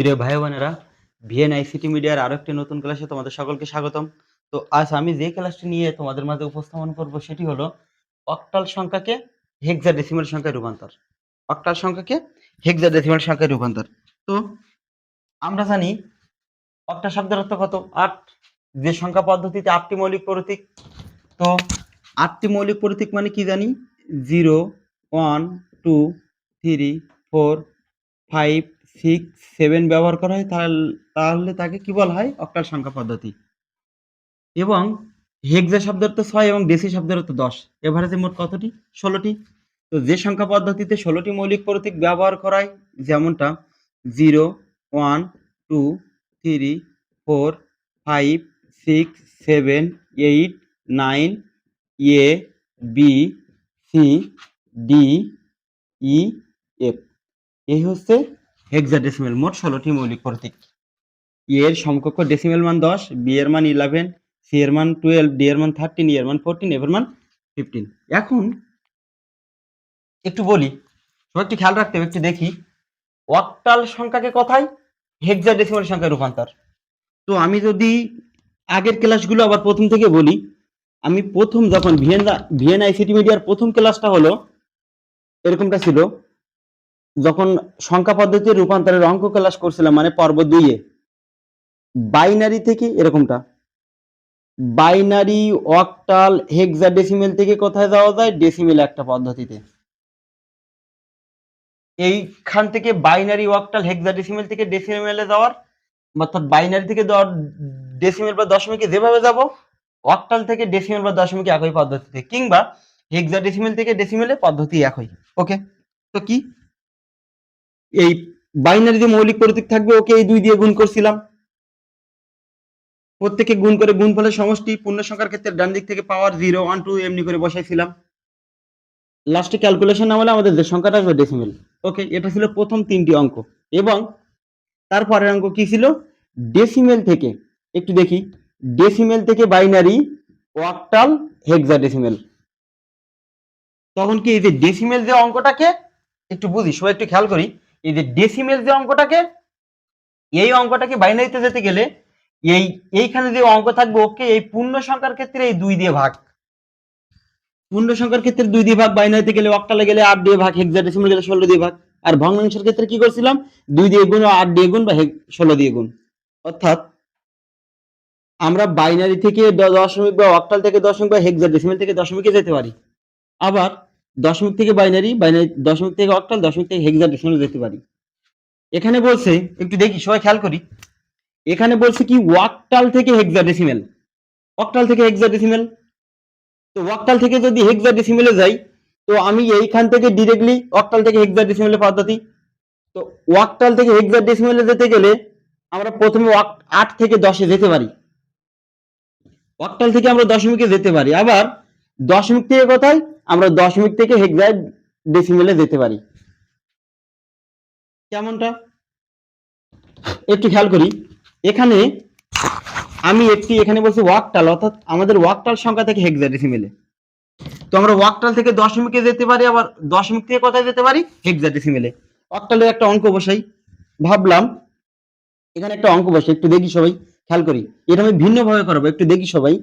প্রিয় ভাই বোনেরা ভিএন আইসিটি মিডিয়ার আরও একটি নতুন ক্লাসে তোমাদের সকলকে স্বাগতম। তো আজ আমি যে ক্লাসটি নিয়ে তোমাদের মাঝে উপস্থাপন করব সেটি হলো অক্টাল সংখ্যাকে হেক্সাডেসিমাল সংখ্যায় রূপান্তর। অক্টাল সংখ্যাকে হেক্সাডেসিমাল সংখ্যায় রূপান্তর। তো আমরা জানি অক্টাল শব্দের অর্থ কত? আট। যে সংখ্যা পদ্ধতিতে আটটি মৌলিক প্রতীক, তো আটটি মৌলিক প্রতীক মানে কি জানি? Zero, one, two, three, four, five six seven ব্যবহার করা হয়, তাহলে তাকে কি বলা হয়? অক্টাল সংখ্যা পদ্ধতি। এবং হেক্সা শব্দের তো ছয় এবং ডেসি শব্দের তো দশ। এভারেজে মোট কতটি? ষোলোটি। তো যে সংখ্যা পদ্ধতিতে ষোলোটি মৌলিক প্রতীক ব্যবহার করা হয় যেমনটা zero, one, two, three, four, five, six, seven, eight, nine, A, B, C, D, E, F. এই হচ্ছে হেক্সাডেসিমেল মোট ষোলোটি মৌলিক প্রতীক। এর সমকক্ষ ডেসিমেল মান দশ বি এর মান ইলেভেন সি এর মান টুয়েলভ ডি এর মান থার্টিন এর মান ফোরটিন এর মান ফিফটিন এখন একটু বলি, সবাই একটু খেয়াল রাখতে হবে, একটু দেখি। অক্টাল সংখ্যাকে কথায়? হেক্সাডেসিমেল সংখ্যায় রূপান্তর। তো আমি যদি আগের ক্লাসগুলো আবার প্রথম থেকে বলি, আমি প্রথম যখন ভিএন ভিএন আইসিটি মিডিয়ার প্রথম ক্লাসটা হলো, এরকমটা ছিল যখন সংখ্যা পদ্ধতির রূপান্তরের অঙ্ক ক্লাস করছিলাম মানে পর্ব দুইয়ে বাইনারি থেকে এরকমটা বাইনারি অক্টাল হেক্সাডেসিমেল থেকে কোথায় যাওয়া যায়? ডেসিমেল একটা পদ্ধতিতে। এইখান থেকে বাইনারি অক্টাল হেক্সাডেসিমেল থেকে ডেসিমেলে যাওয়ার, অর্থাৎ বাইনারি থেকে ডেসিমেল বা দশমিকে যেভাবে যাব অক্টাল থেকে ডেসিমেল বা দশমিকে একই পদ্ধতিতে, কিংবা হেক্সাডেসিমেল থেকে ডেসিমেলে পদ্ধতি একই। ওকে তো কি? এই বাইনারি যে মৌলিক প্রতীক থাকবে, ওকে এই দুই দিয়ে গুণ করছিলাম। প্রত্যেকে গুণ করে গুণ গুণফলের সমষ্টি, পূর্ণ সংখ্যার ক্ষেত্রে ডান দিক থেকে পাওয়ার জিরো ওয়ান টু এমনি করে বসাইছিলাম। লাস্টে ক্যালকুলেশন না হলে আমাদের যে সংখ্যাটা আসবে ডেসিমেল ওকে এটা ছিল প্রথম তিনটি অঙ্ক। এবং তারপরের অঙ্ক কি ছিল? ডেসিমেল থেকে, একটু দেখি। ডেসিমেল থেকে বাইনারি ওয়াকটাল অক্টাল হেক্সাডেসিমেল তখন কি এই যে ডেসিমেল যে অঙ্কটাকে, একটু বুঝি, সবাই একটু খেয়াল করি। এই যে ডেসিমেল যে অঙ্কটাকে, এই অঙ্কটাকে বাইনারিতে যেতে গেলে এই, এইখানে যে অঙ্ক থাকবে, ওকে এই পূর্ণ সংখ্যার ক্ষেত্রে এই দুই দিয়ে ভাগ। পূর্ণ সংখ্যার ক্ষেত্রে দুই দিয়ে ভাগ বাইনারিতে গেলে অক্টালে গেলে আট দিয়ে ভাগ হেক্সাডেসিমেল গেলে ষোলো দিয়ে ভাগ। আর ভগ্নাংশের ক্ষেত্রে কি করছিলাম? দুই দিয়ে গুণ আট দিয়ে গুণ বা ষোলো দিয়ে গুণ। অর্থাৎ আমরা বাইনারি থেকে দশমিক বা অক্টাল থেকে দশমিক বা হেক্সাডেসিমেল থেকে দশমিকে যেতে পারি। আবার দশমিক থেকে বাইনারি বাইনারি দশমিক থেকে অক্টাল দশমিক থেকে হেক্সাডেসিমেল যেতে পারি। এখানে বলছে, একটু দেখি, সবাই খেয়াল করি। এখানে বলছে কি ওয়াক্টাল থেকে হেক্সাডেসিমেল অক্টাল থেকে হেক্সাডেসিমেল তো ওয়াকটাল থেকে যদি হেক্সাডেসিমেলে যাই, তো আমি এইখান থেকে ডিরেক্টলি অক্টাল থেকে হেক্সাডেসিমেলে পদ্ধতি। তো ওয়াকটাল থেকে হেক্সাডেসিমেলে যেতে গেলে আমরা প্রথমে আট থেকে দশে যেতে পারি। অক্টাল থেকে আমরা দশমিকে যেতে পারি। আবার দশমিক থেকে কোথায়? আমরা দশমিক থেকে হেক্সা ডেসিমেলে যেতে পারি। কেমনটা? একটু খেয়াল করি। এখানে আমি একটি এখানে বলছি ওয়াকটাল, অর্থাৎ আমাদের ওয়াকটাল সংখ্যা থেকে হেক্সা ডেসিমেলে তো আমরা ওয়াকটাল থেকে দশমিকে যেতে পারি, আবার দশমিক থেকে কোথায় যেতে পারি? হেক্সা ডেসিমেলে ওয়াকটালের একটা অঙ্ক বসাই। ভাবলাম, এখানে একটা অঙ্ক বসে, একটু দেখি সবাই, খেয়াল করি। এটা আমি ভিন্নভাবে করব, একটু দেখি সবাই।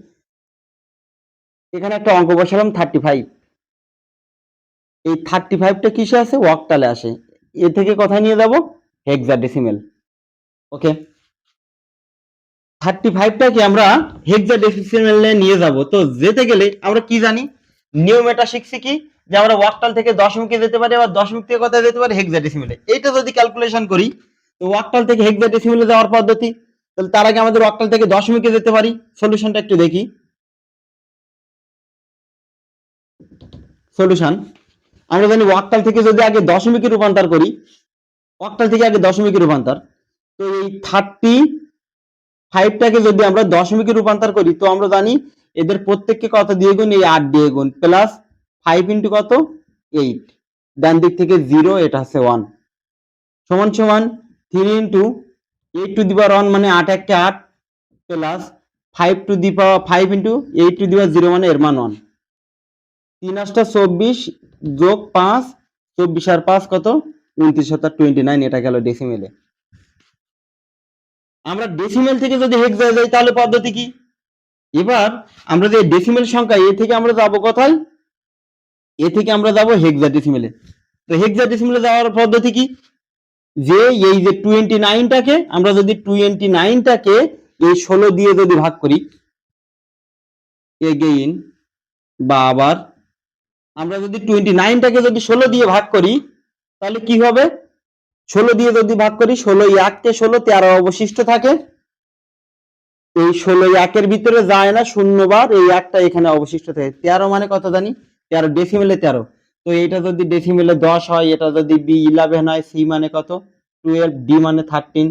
এখানে একটা অঙ্ক বসালাম থার্টি ফাইভ এই থার্টি ফাইভটা কিসে আছে ওয়াকটালে আসে। এ থেকে কোথায় নিয়ে যাব? হেক্সাডেসিমেল ওকে থার্টি ফাইভটাকে আমরা হেক্সাডেসিমেলে নিয়ে যাব। তো যেতে গেলে আমরা কি জানি? নিয়ম এটা শিখছি কি? যে আমরা ওয়াকটাল থেকে দশমিকে যেতে পারি, আবার দশমিক থেকে কোথায় যেতে পারি? হেক্সাডেসিমেলে এইটা যদি ক্যালকুলেশন করি, তো ওয়াকটাল থেকে হেক্সাডেসিমেলে যাওয়ার পদ্ধতি? তাহলে তার আগে আমাদের ওয়াকটাল থেকে দশমিকে যেতে পারি। সলিউশনটা একটু দেখি। সলিউশন আমরা জানি ওয়াকটাল থেকে যদি আগে দশমিকে রূপান্তর করি ওয়াকটাল থেকে আগে দশমিকে রূপান্তর, তো এই থার্টি ফাইভটাকে যদি আমরা দশমিকে রূপান্তর করি, তো আমরা জানি এদের প্রত্যেককে কত দিয়ে গুণ? এই আট দিয়ে গুণ। প্লাস ফাইভ ইন্টু কত? এইট ডান দিক থেকে জিরো এটা হচ্ছে ওয়ান সমান সমান three into eight to the power one মানে আট একটা আট plus five to the power five into eight to the power zero মানে এর মান ওয়ান তিন আটটা চব্বিশ যোগ পাঁচ, চব্বিশ আর পাঁচ কত? উনত্রিশ হাজার টোয়েন্টি নাইন এটা গেল ডেসিমেলে আমরা ডেসিমেল থেকে যদি হেক্সা যাই, তাহলে পদ্ধতি কি? এবার আমরা যে ডেসিমেল সংখ্যা, এ থেকে আমরা যাব কোথায়? এ থেকে আমরা যাব হেক্সা ডেসিমেলে তো হেক্সা ডেসিমেলে যাওয়ার পদ্ধতি কি? যে এই যে টোয়েন্টি নাইনটাকে আমরা যদি টোয়েন্টি নাইনটাকে এই ষোলো দিয়ে যদি ভাগ করি এগেইন বা আবার আমরা যদি টোয়েন্টি নাইনটাকে যদি ষোলো দিয়ে ভাগ করি, তাহলে কি হবে? ষোলো দিয়ে যদি ভাগ করি ষোলো এককে ষোলো, তেরো অবশিষ্ট থাকে। এই ষোলো একের ভিতরে যায় না শূন্যবার এই একটা এখানে অবশিষ্ট থাকে। তেরো মানে কত জানি? তেরো ডেসিমেলে তেরো। তো এটা যদি ডেসিমেলে দশ হয়, এটা যদি বি ইলেভেন হয় সি মানে কত? টুয়েলভ ডি মানে থার্টিন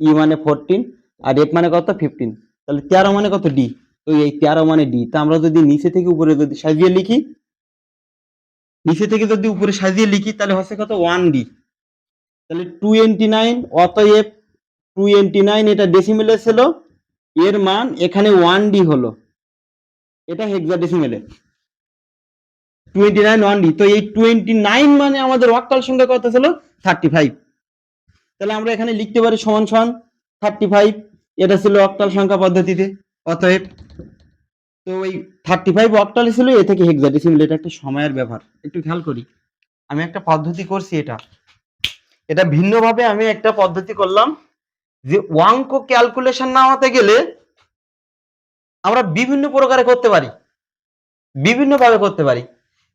ই মানে ফোরটিন আর এফ মানে কত? ফিফটিন তাহলে তেরো মানে কত? ডি তো এই তেরো মানে ডি তা আমরা যদি নিচে থেকে উপরে যদি সাজিয়ে লিখি নিচে থেকে যদি উপরে সাজিয়ে লিখি, তাহলে হচ্ছে কত? ওয়ান ডি তাহলে টোয়েন্টি নাইন অতএব টোয়েন্টি নাইন এটা ডেসিমেলে ছিল। এর মান এখানে ওয়ান ডি হলো। এটা হেক্সা ডেসিমেলে টোয়েন্টি নাইন ওয়ান ডি তো এই টোয়েন্টি নাইন মানে আমাদের অক্টাল সংখ্যা কত ছিল? থার্টি ফাইভ তাহলে আমরা এখানে লিখতে পারি সমান সমান থার্টি ফাইভ এটা ছিল অক্টাল সংখ্যা পদ্ধতিতে। অতএব তো ওই থার্টি ফাইভ অক্টাল ছিল, এ থেকে হেক্সা ডেসিমেল এটা একটা সময়ের ব্যাপার। একটু খেয়াল করি। আমি একটা পদ্ধতি করছি এটা। এটা ভিন্নভাবে আমি একটা পদ্ধতি করলাম যে অঙ্ক ক্যালকুলেশন না হতে গেলে আমরা বিভিন্ন প্রকারে করতে পারি। বিভিন্নভাবে করতে পারি।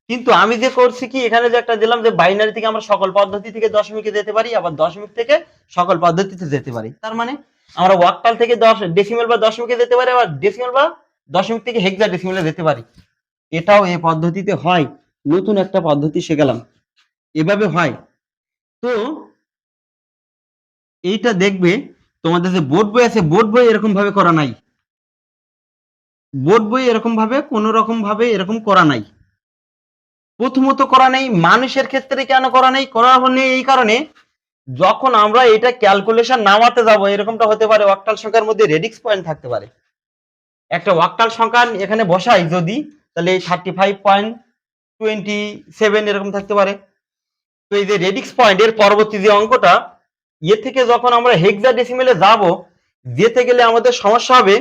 কিন্তু আমি যে করছি কি, এখানে যে একটা দিলাম যে বাইনারি থেকে আমরা সকল পদ্ধতি থেকে দশমিকে যেতে পারি, আবার দশমিক থেকে সকল পদ্ধতিতে যেতে পারি। তার মানে আমরা ওয়াক্টাল থেকে দশ ডেসিমেল বা দশমিকে যেতে পারি, আবার ডেসিমেল বা দশমিক থেকে হেক্সা ডেসিমেলে যেতে পারি। এটাও এই পদ্ধতিতে হয়। নতুন একটা পদ্ধতি শিখালাম। এভাবে হয়। তো এইটা দেখবে, তোমাদের যে বোর্ড বই আছে বোর্ড বই এরকম ভাবে করা নাই। বোর্ড বই এরকম ভাবে, কোন রকম ভাবে এরকম করা নাই। প্রথমত করা নেই, মানুষের ক্ষেত্রে কেন করা নেই? করা নেই এই কারণে যখন আমরা এটা ক্যালকুলেশন নামাতে যাব, এরকমটা হতে পারে ওয়াক্টাল সংখ্যার মধ্যে রেডিক্স পয়েন্ট থাকতে পারে। একটা ওয়াক্টাল সংখ্যা এখানে বসাই যদি, তাহলে thirty five point twenty seven এরকম থাকতে পারে। তো এই যে রেডিক্স পয়েন্ট এর পরবর্তী যে অঙ্কটা ইয়ে থেকে যখন আমরা হেক্সা ডেসিমেলে যাব, যেতে গেলে আমাদের সমস্যা হবে,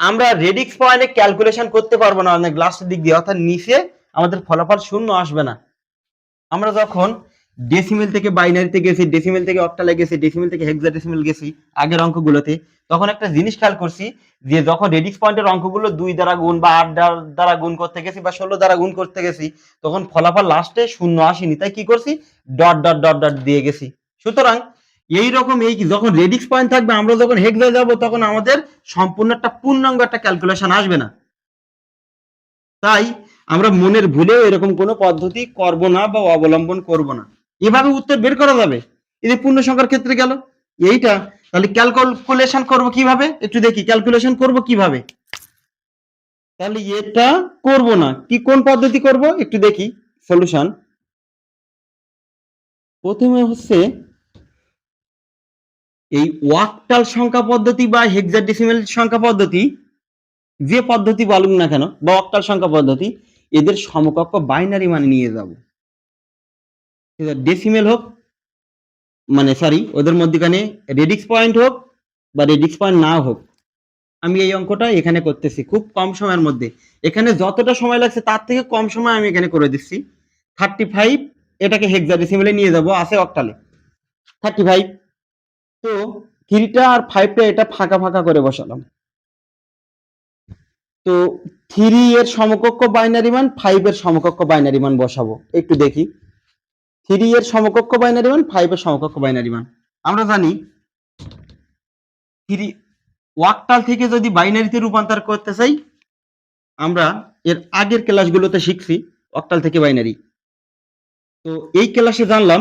আমরা রেডিক্স পয়েন্টে ক্যালকুলেশন করতে পারব না অনেক লাস্টের দিক দিয়ে, অর্থাৎ নিচে আমাদের ফলাফল শূন্য আসবে না। আমরা যখন ডেসিমেল থেকে বাইনারিতে গেছি ডেসিমেল থেকে অক্টালে গেছি ডেসিমেল থেকে হেক্সা ডেসিমেল গেছি, আগের অঙ্কগুলোতে তখন একটা জিনিস খেয়াল করছি যে যখন রেডিক্স পয়েন্টের অঙ্কগুলো দুই দ্বারা গুণ বা আট দ্বারা- গুণ করতে গেছি বা ষোলো দ্বারা গুণ করতে গেছি, তখন ফলাফল লাস্টে শূন্য আসেনি। তাই কি করছি? ডট ডট ডট ডট দিয়ে গেছি। সুতরাং এই রকম এই যখন রেডিক্স পয়েন্ট থাকবে, আমরা যখন হেক্সা যাব, তখন আমাদের সম্পূর্ণ একটা পূর্ণাঙ্গ একটা ক্যালকুলেশন আসবে না। তাই আমরা মনের ভুলেও এরকম কোনো পদ্ধতি করব না বা অবলম্বন করব না। এভাবে উত্তর বের করা যাবে। এই যে পূর্ণ সংখ্যার ক্ষেত্রে গেল। এইটা তাহলে ক্যালকুলেশন করব কীভাবে? একটু দেখি ক্যালকুলেশন করব কীভাবে? তাহলে এটা করব না। কি, কোন পদ্ধতি করব? একটু দেখি সলিউশন প্রথমে হচ্ছে এই ওয়াকটাল সংখ্যা পদ্ধতি বা হেক্সাডেসিমেল সংখ্যা পদ্ধতি, যে পদ্ধতি বলুন না কেন, বা অক্টাল সংখ্যা পদ্ধতি, এদের সমকক্ষ বাইনারি মানে নিয়ে যাব। ডেসিমেল হোক মানে সরি ওদের মধ্যখানে রেডিক্স পয়েন্ট হোক বা রেডিক্স পয়েন্ট না হোক, আমি এই অঙ্কটা এখানে করতেছি খুব কম সময়ের মধ্যে। এখানে যতটা সময় লাগছে তার থেকে কম সময় আমি এখানে করে দিচ্ছি। থার্টি ফাইভ এটাকে হেক্সাডেসিমেলে নিয়ে যাব, আছে অক্টালে থার্টি ফাইভ তো থ্রিটা আর ফাইভটা এটা ফাঁকা ফাঁকা করে বসালাম। তো থ্রি এর সমকক্ষ বাইনারি মান ফাইভ এর সমকক্ষ বাইনারি মান বসাবো, একটু দেখি। থ্রি এর সমকক্ষ বাইনারি মান ফাইভ এর সমকক্ষ বাইনারি মান আমরা জানি থ্রি ওয়াক্টাল থেকে যদি বাইনারিতে রূপান্তর করতে চাই, আমরা এর আগের ক্লাসগুলোতে শিখছি ওয়াক্টাল থেকে বাইনারি তো এই ক্লাসে জানলাম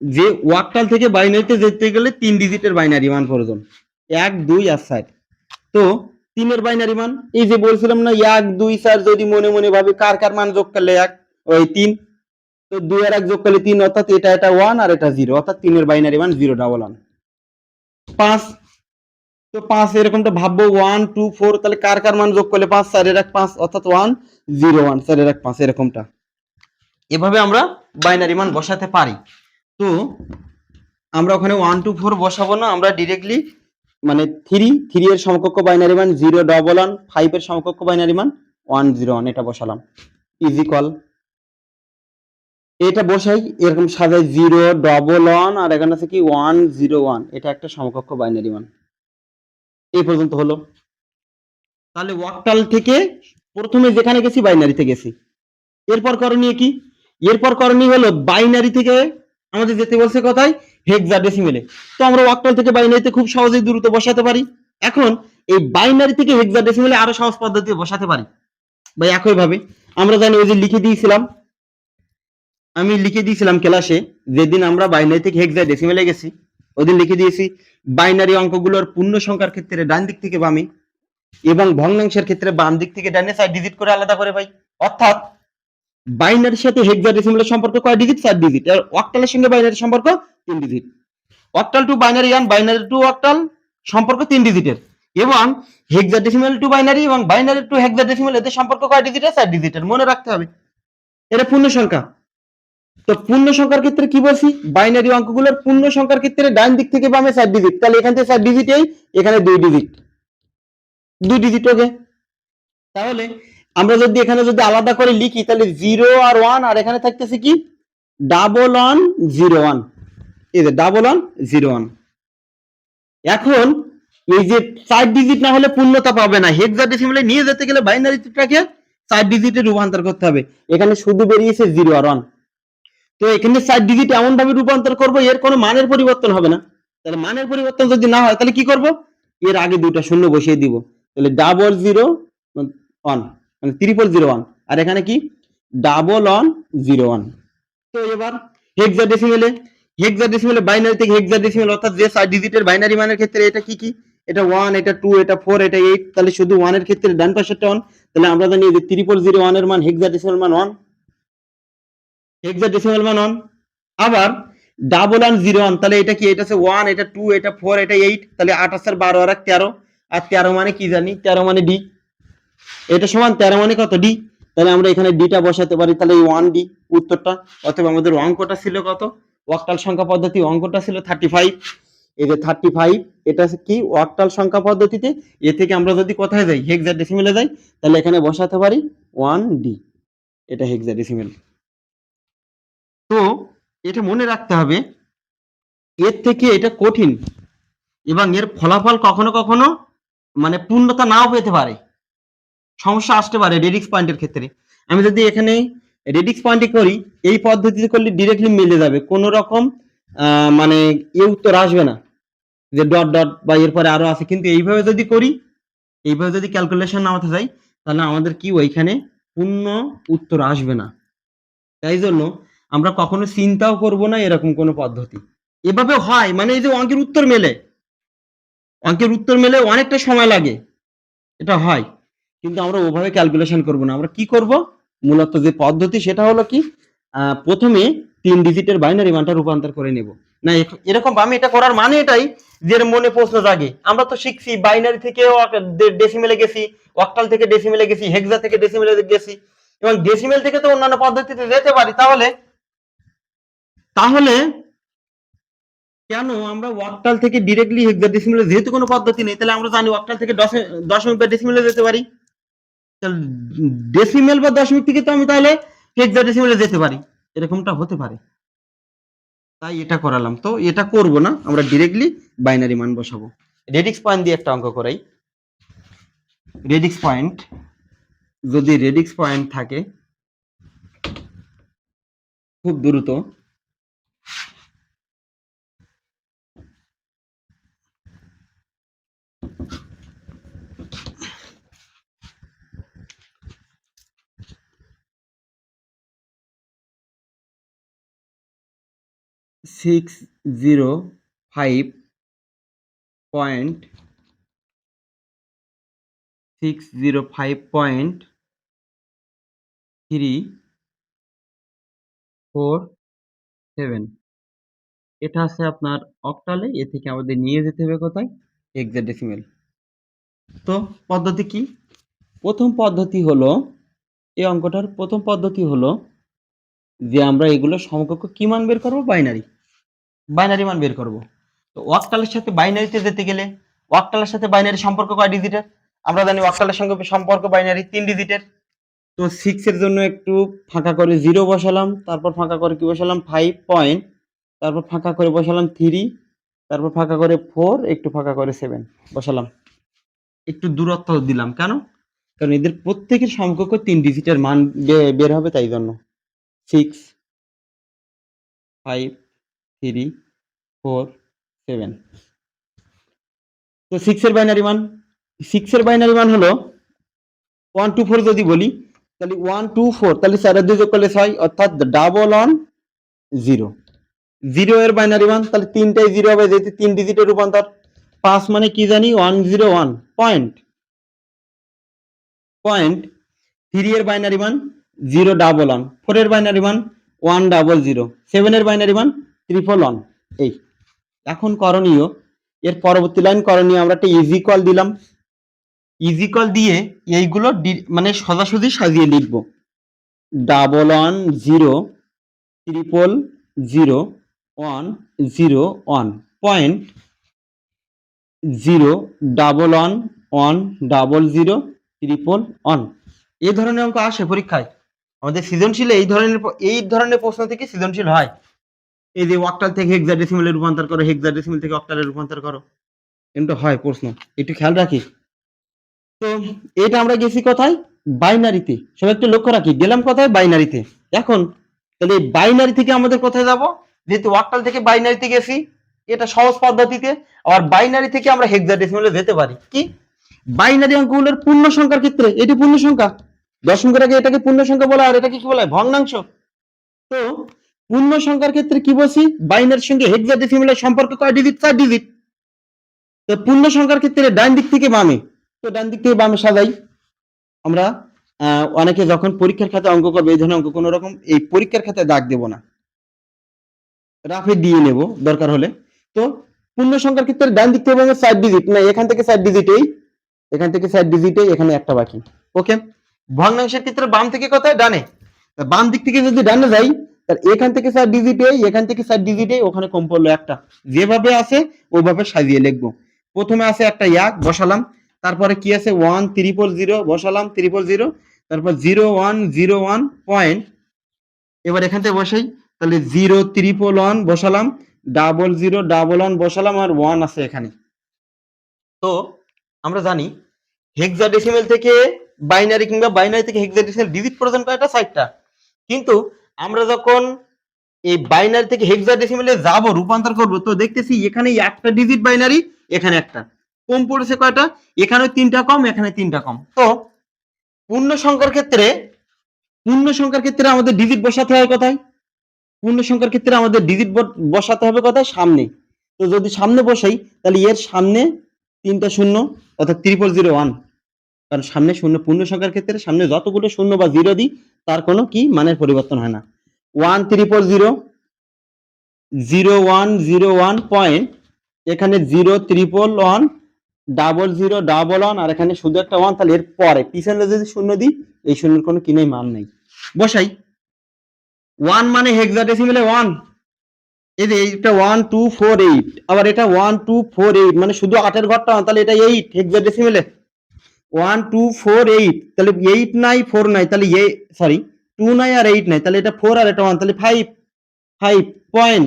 যে ওয়াক্টাল থেকে বাইনারিতে যেতে গেলে তিন ডিজিটের বাইনারি মান প্রয়োজন। এক, দুই আর চার। তো তিনের বাইনারি মান এই যে বলছিলাম না, এক, দুই, চার যদি মনে মনে ভাবে কার কার মান যোগ করলে এক, ওই তিন। তো দুই আর এক যোগ করলে তিন, অর্থাৎ এটা এটা ওয়ান আর এটা জিরো অর্থাৎ তিনের বাইনারি মান জিরো ডাবল ওয়ান পাঁচ, তো পাঁচ এরকমটা ভাববো ওয়ান টু ফোর তাহলে কার কার মান যোগ করলে পাঁচ? চারের এক পাঁচ, অর্থাৎ ওয়ান জিরো ওয়ান চারের এক পাঁচ, এরকমটা। এভাবে আমরা বাইনারি মান বসাতে পারি। তো আমরা ওখানে ওয়ান টু ফোর বসাবো না, আমরা ডিরেক্টলি মানে থ্রি থ্রি এর সমকক্ষ বাইনারি মান জিরো ডবল ওয়ান ফাইভ এর সমকক্ষ বাইনারি মান ওয়ান জিরো ওয়ান এটা বসালাম। ইজিকল এটা বসাই, এরকম সাজাই, জিরো ডবল ওয়ান আর এখানে আছে কি ওয়ান জিরো ওয়ান এটা একটা সমকক্ষ বাইনারি মান এই পর্যন্ত হলো। তাহলে ওয়াকটাল থেকে প্রথমে যেখানে গেছি বাইনারিতে গেছি। এরপর করণীয় কি? এরপর করণীয় হলো বাইনারি থেকে আমাদের যেতে বলছে কথায়? হেক্সাডেসিমেলে তো আমরা ওয়াকটাল থেকে বাইনারিতে খুব সহজেই দ্রুত বসাতে পারি। এখন, এই বাইনারি থেকে হেক্সাডেসিমেলে আরও সহজ পদ্ধতি বসাতে পারি। বা একইভাবে, আমরা জানি ওই যে লিখে দিয়েছিলাম আমি লিখে দিয়েছিলাম ক্লাসে, যেদিন আমরা বাইনারি থেকে হেক্সাডেসিমেলে গেছি, ওদিন লিখে দিয়েছি বাইনারি অঙ্কগুলোর পূর্ণ সংখ্যার ক্ষেত্রে ডান দিক থেকে বামে এবং ভগ্নাংশের ক্ষেত্রে বাম দিক থেকে ডানে সাইড ডিজিট করে আলাদা করে ভাই অর্থাৎ বাইনারির সাথে হেক্সাডেসিমেলের সম্পর্ক কয় ডিজিট চার ডিজিট আর অক্টালের সঙ্গে বাইনারি সম্পর্ক তিন digit octal to binary one binary to octal সম্পর্ক তিন ডিজিটের এবং হেক্সাডেসিমেল টু বাইনারি এবং বাইনারি টু হেক্সাডেসিমেল এদের সম্পর্ক কয় ডিজিটের চার ডিজিটের মনে রাখতে হবে। এটা পূর্ণ সংখ্যা। তো পূর্ণ সংখ্যার ক্ষেত্রে কি বলছি? বাইনারি অঙ্কগুলোর পূর্ণ সংখ্যার ক্ষেত্রে ডান দিক থেকে বামে চার ডিজিট তাহলে এখান থেকে চার ডিজিটেই এখানে দুই ডিজিট দুই ডিজিট ওকে তাহলে আমরা যদি এখানে যদি আলাদা করে লিখি, তাহলে জিরো আর ওয়ান আর এখানে থাকতেছে কি? ডাবল ওয়ান জিরো ওয়ান এই যে ডাবল ওয়ান জিরো ওয়ান এখন এই যে চার ডিজিট না হলে পূর্ণতা পাবে না। হেক্সাডেসিমেলে নিয়ে যেতে গেলে বাইনারিটাকে চার ডিজিটে রূপান্তর করতে হবে। এখানে শুধু বেরিয়েছে জিরো আর ওয়ান তো এখানে চার ডিজিট এমন ভাবে রূপান্তর করব, এর কোনো মানের পরিবর্তন হবে না। তাহলে মানের পরিবর্তন যদি না হয়, তাহলে কি করব? এর আগে দুইটা শূন্য বসিয়ে দিব। তাহলে ডাবল জিরো ওয়ান মানে ত্রিপল জিরো ওয়ান আর এখানে কি? ডাবল ওয়ান জিরো ওয়ান তো এবার হেক্সাডেসিমেলে হেক্সাডেসিমেলে বাইনারি থেকে হেক্সাডেসিমেল অর্থাৎ যে চার ডিজিটের বাইনারি মানের ক্ষেত্রে এটা কি কি? এটা ওয়ান এটা টু এটা ফোর এটা এইট তাহলে শুধু ওয়ানের ক্ষেত্রে ডান পাশেরটা ওয়ান তাহলে আমরা জানি যে ত্রিপল জিরো ওয়ানের মান হেক্সাডেসিমেল মান ওয়ান হেক্সাডেসিমেল মান ওয়ান আবার ডাবল ওয়ান জিরো ওয়ান তাহলে এটা কি, এটা হচ্ছে ওয়ান এটা টু এটা ফোর এটা এইট তাহলে আসার বারো, আর এক তেরো, আর তেরো মানে কি জানি, তেরো মানে ডি এটা সমান তেরো মানে কত ডি তাহলে আমরা এখানে ডিটা বসাতে পারি, তাহলে এই ওয়ান ডি উত্তরটা, অথবা আমাদের অঙ্কটা ছিল কত, ওয়াক্টাল সংখ্যা পদ্ধতি অঙ্কটা ছিল থার্টি ফাইভ এই যে থার্টি ফাইভ এটা কি, ওয়াক্টাল সংখ্যা পদ্ধতিতে, এ থেকে আমরা যদি কোথায় যাই হেক্সাডেসিমেলে যাই, তাহলে এখানে বসাতে পারি ওয়ান ডি এটা হেক্সাডেসিমেল তো এটা মনে রাখতে হবে, এর থেকে এটা কঠিন এবং এর ফলাফল কখনো কখনো মানে পূর্ণতা নাও পেতে পারে, সমস্যা আসতে পারে রেডিক্স পয়েন্টের ক্ষেত্রে। আমি যদি এখানে রেডিক্স পয়েন্টে করি, এই পদ্ধতিতে করলে ডিরেক্টলি মিলে যাবে, কোনো রকম মানে এ উত্তর আসবে না, যে ডট ডট বা এরপরে আরও আছে। কিন্তু এইভাবে যদি করি, এইভাবে যদি ক্যালকুলেশন নামাতে যাই, তাহলে আমাদের কি ওইখানে পূর্ণ উত্তর আসবে না। তাই জন্য আমরা কখনো চিন্তাও করব না এরকম কোনো পদ্ধতি। এভাবে হয় মানে এই যে অঙ্কের উত্তর মেলে। অঙ্কের উত্তর মেলে অনেকটা সময় লাগে, এটা হয়। কিন্তু আমরা ওভাবে ক্যালকুলেশন করব না। আমরা কি করব? মূলত যে পদ্ধতি সেটা হলো কি? প্রথমে তিন ডিজিটের বাইনারি মানটা রূপান্তর করে নেব। না এরকম আমি এটা করার মানে এটাই যে মনে প্রশ্ন জাগে। আমরা তো শিখছি বাইনারি থেকে ডেসিমেলে গেছি অক্টাল থেকে ডেসিমেলে গেছি হেক্সা থেকে ডেসিমেলে গেছি। এবং ডেসিমেল থেকে তো অন্যান্য পদ্ধতিতে যেতে পারি, তাহলে তাহলে কেন আমরা ওয়াক্টাল থেকে ডিরেক্টলি হেক্সাডেসিমেলে যেহেতু কোনো পদ্ধতি নেই তাহলে আমরা জানি ওয়াক্টাল থেকে দশ- দশমিক বা ডেসিমেলে যেতে পারি। তাহলে ডেসিমেল বা দশমিক থেকে তো আমি তাহলে হেক্সাডেসিমেলে যেতে পারি। এরকমটা হতে পারে। তাই এটা করালাম। তো এটা করব না আমরা ডিরেক্টলি বাইনারি মান বসাবো। রেডিক্স পয়েন্ট দিয়ে একটা অঙ্ক করাই। রেডিক্স পয়েন্ট যদি রেডিক্স পয়েন্ট থাকে খুব দ্রুত six zero five point six zero five point three four seven এটা আছে আপনার অক্টালে এ থেকে আমাদের নিয়ে যেতে হবে কোথায়? হেক্সাডেসিমেল তো পদ্ধতি কি? প্রথম পদ্ধতি হলো, এই অঙ্কটার প্রথম পদ্ধতি হলো যে আমরা এগুলো সমকক্ষ কি মান বের করব? বাইনারি বাইনারি মান বের করব। তো ওয়াক্টালের সাথে বাইনারিতে যেতে গেলে ওয়াক্টালের সাথে বাইনারি সম্পর্ক কয় ডিজিটের আমরা জানি ওয়াক্টালের সঙ্গে সম্পর্ক বাইনারি তিন ডিজিটের তো সিক্স এর জন্য একটু ফাঁকা করে জিরো বসালাম, তারপর ফাঁকা করে কি বসালাম? ফাইভ পয়েন্ট তারপর ফাঁকা করে বসালাম থ্রি তারপর ফাঁকা করে ফোর একটু ফাঁকা করে সেভেন বসালাম। একটু দূরত্ব দিলাম। কেন? কারণ এদের প্রত্যেকের সমকক্ষ তিন ডিজিটের মান বের হবে তাই জন্য। Six five three four seven তো সিক্স এর বাইনারি মান সিক্স এর বাইনারি মান হলো ওয়ান টু ফোর যদি বলি, তাহলে ওয়ান টু ফোর তাহলে চার দুই যোগ করলে ছয়, অর্থাৎ ডাবল অন জিরো জিরো এর বাইনারি মান তাহলে তিনটাই জিরো হবে, যেহেতু তিন ডিজিটের রূপান্তর। পাঁচ মানে কি জানি? One zero one point point three এর বাইনারি মান জিরো ডাবল ওয়ান ফোর এর বাইনারি মান ওয়ান ডাবল জিরো সেভেন এর বাইনারি মান ট্রিপল ওয়ান এই। এখন করণীয়, এর পরবর্তী লাইন করণীয় আমরা একটা ইজি কল দিলাম। ইজি কল দিয়ে এইগুলো মানে সোজাসুজি সাজিয়ে লিখব। Double one zero triple zero one zero one point zero double one one double zero triple one এই ধরনের অঙ্ক আসে পরীক্ষায়। আমাদের সৃজনশীলে এই ধরনের এই ধরনের প্রশ্ন থেকে সৃজনশীল হয়। এই যে অক্টাল থেকে হেক্সাডেসিমেলে রূপান্তর করো হেক্সাডেসিমেল থেকে অক্টালে রূপান্তর করো। কিন্তু হয় প্রশ্ন, একটু খেয়াল রাখি তো এটা আমরা গেছি কোথায়? বাইনারিতে। সবাই একটু লক্ষ্য রাখি, গেলাম কোথায়? বাইনারিতে। এখন, তাহলে বাইনারি থেকে আমাদের কোথায় যাব? যেহেতু অক্টাল থেকে বাইনারিতে গেছি, এটা সহজ পদ্ধতিতে, আবার বাইনারি থেকে আমরা হেক্সাডেসিমেলে যেতে পারি। কি? বাইনারি অঙ্কগুলোর পূর্ণ সংখ্যার ক্ষেত্রে, এটি পূর্ণ সংখ্যা। দশমিকের আগে এটাকে পূর্ণ সংখ্যা বলা আর এটাকে কি বলা হয়? ভগ্নাংশ। তো পূর্ণ সংখ্যার ক্ষেত্রে কি বলছি? বাইনারির সঙ্গে হেক্সাডেসিমেলের সম্পর্ক কয় ডিজিট চার ডিজিট তো পূর্ণ সংখ্যার ক্ষেত্রে ডান দিক থেকে বামে। তো ডান দিক থেকে বামে সাজাই। আমরা অনেকে যখন পরীক্ষার খাতে অঙ্ক করবে, এই ধরনের অঙ্ক কোনো রকম, এই পরীক্ষার খাতায় দাগ দেব না। রাফে দিয়ে নেব, দরকার হলে। তো পূর্ণ সংখ্যার ক্ষেত্রে ডান দিক থেকে বামে চার ডিজিট না, এখান থেকে চার ডিজিটেই এখান থেকে চার ডিজিটেই এখানে একটা বাকি। ওকে ভগ্নাংশের ক্ষেত্রে বাম থেকে কোথায় ডানে। বাম দিক থেকে যদি ডানে যাই তাহলে এখান থেকে চার ডিজিটেই এখান থেকে চার ডিজিটেই ওখানে কম পড়ল একটা। যেভাবে আছে ওইভাবে সাজিয়ে লিখব। প্রথমে আছে একটা এক বসালাম। তারপরে কি আছে? ওয়ান ত্রিপল জিরো বসালাম ত্রিপল জিরো তারপর zero one zero one point এবার এখান থেকে বসাই। তাহলে জিরো ত্রিপল ওয়ান বসালাম ডাবল জিরো ডাবল ওয়ান বসালাম, আর ওয়ান আছে এখানে। তো আমরা জানি হেক্সাডেসিমেল থেকে বাইনারি কিংবা বাইনারি থেকে হেক্সাডেসিমেল ডিজিট পর্যন্ত কয়টা সাইটটা কিন্তু আমরা যখন এই বাইনারি থেকে হেক্সাডেসিমেলে যাব, রূপান্তর করব, তো দেখতেছি এখানে একটা ডিজিট বাইনারি এখানে একটা। কম পড়েছে কয়টা? এখানে তিনটা কম, এখানে তিনটা কম। তো পূর্ণ সংখ্যার ক্ষেত্রে, পূর্ণ সংখ্যার ক্ষেত্রে আমাদের ডিজিট বসাতে হয় কোথায়? পূর্ণ সংখ্যার ক্ষেত্রে আমাদের ডিজিট বসাতে হবে কোথায়? সামনে। তো যদি সামনে বসাই, তাহলে এর সামনে তিনটা শূন্য, অর্থাৎ ত্রিপল জিরো ওয়ান কারণ সামনে শূন্য, পূর্ণ সংখ্যার ক্ষেত্রে সামনে যতগুলো শূন্য বা জিরো দিই, তার কোনো কি মানের পরিবর্তন হয় না। One triple zero zero one zero one point এখানে zero triple one double zero double one আর এখানে শুধু একটা ওয়ান তাহলে এর পরে পিছনে যদি শূন্য দিই, এই শূন্যের কোনো কিনেই মান নেই। বসাই। ওয়ান মানে হেক্সাডেসিমেলে ওয়ান এই যে এইটা ওয়ান টু ফোর এইট আবার এটা ওয়ান টু ফোর এইট মানে শুধু আটের ঘরটা তাহলে এটা এইট হেক্সাডেসিমেলে ওয়ান, টু, ফোর, এইট। তাহলে এইট নাই, ফোর নাই, তাহলে এ সরি টু নাই আর এইট নাই, তাহলে এটা ফোর আর এটা ওয়ান, তাহলে ফাইভ ফাইভ পয়েন্ট।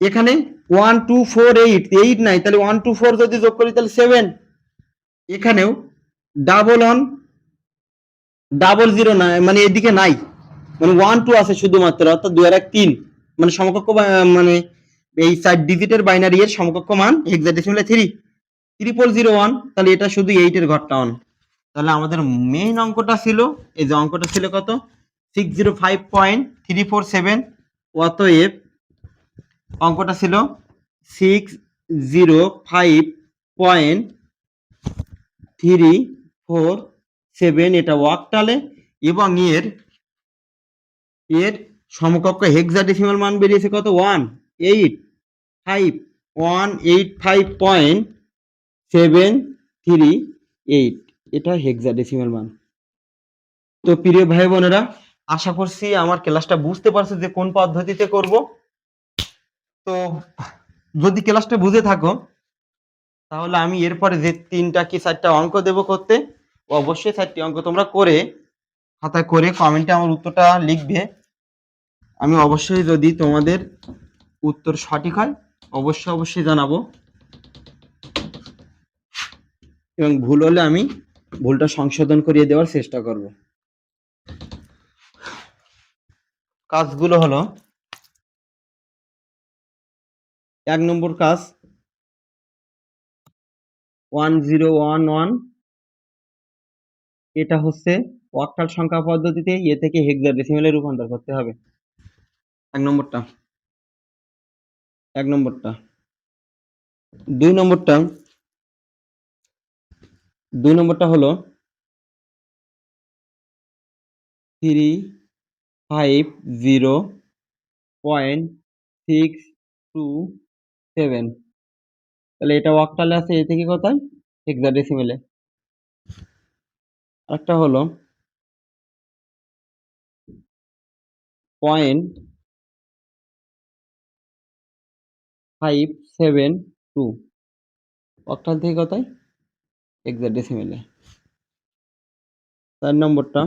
এখানে one, two, four, eight eight নাই, তাহলে ওয়ান, টু, ফোর যদি যোগ করি তাহলে সেভেন। এখানেও ডাবল ওয়ান, ডাবল জিরো নাই মানে এদিকে নাই। মানে ওয়ান, টু আছে শুধুমাত্র, অর্থাৎ দুই আর এক, তিন। মানে সমকক্ষ মানে এই চার ডিজিটের বাইনারি এর সমকক্ষ মান হেক্সাডেসিমেলে থ্রি ট্রিপল জিরো ওয়ান তাহলে এটা শুধু এইটের ঘরটা অন তাহলে আমাদের মেইন অঙ্কটা ছিল, এই যে অঙ্কটা ছিল কত? Six zero five point three four seven অতএব অঙ্কটা ছিল six zero five point three four seven এটা ওয়াকটালে, এবং এর এর সমকক্ষ হেক্সাডেসিমাল মান বেরিয়েছে কত? One eight five one eight five point seven three eight এটা হেক্সাডেসিমাল মান। তো প্রিয় ভাই বোনেরা, আশা করছি আমার ক্লাসটা বুঝতে পারছ যে কোন পদ্ধতিতে করব। তো যদি ক্লাসটা বুঝে থাকো, তাহলে আমি এরপরে যে তিনটা কি চারটা অঙ্ক দেবো করতে, অবশ্যই চারটি অঙ্ক তোমরা করে খাতায় করে কমেন্টে আমার উত্তরটা লিখবে। আমি অবশ্যই যদি তোমাদের উত্তর সঠিক হয়, অবশ্যই অবশ্যই জানাব। এবং ভুল হলে আমি ভুলটা সংশোধন করিয়ে দেওয়ার চেষ্টা করব। কাজগুলো হলো, এক নম্বর কাজ, ওয়ান জিরো ওয়ান ওয়ান, এটা হচ্ছে অক্টাল সংখ্যা পদ্ধতিতে এ থেকে হেক্সাডেসিমেলে রূপান্তর করতে হবে। এক নম্বরটা এক নম্বরটা। দুই নম্বরটা দুই নম্বরটা হলো three five zero point six two seven তাহলে এটা অক্টালে আছে এ থেকে কোথায়? হেক্সাডেসিমেলে একটা হলো point five seven two octal থেকে কোথায়? হেক্সাডেসিমেলে চার নম্বরটা?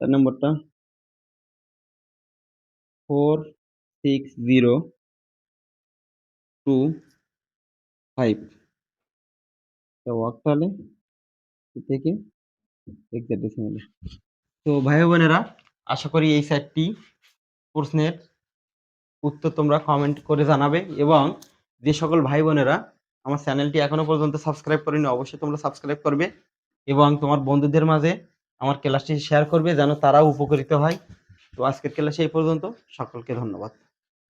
চার নম্বরটা? Four six zero two five. অক্টালে এ থেকে হেক্সাডেসিমেলে তো ভাই বোনেরা আশা করি এই চারটি প্রশ্নের উত্তর তোমরা কমেন্ট করে জানাবে এবং যে সকল ভাই বোনেরা আমার চ্যানেলটি এখনও পর্যন্ত সাবস্ক্রাইব করেনি, অবশ্যই তোমরা সাবস্ক্রাইব করবে এবং তোমার বন্ধুদের মাঝে আমার ক্লাসটি শেয়ার করবে যেন তারাও উপকৃত হয়। তো আজকের ক্লাসে এই পর্যন্ত। সকলকে ধন্যবাদ।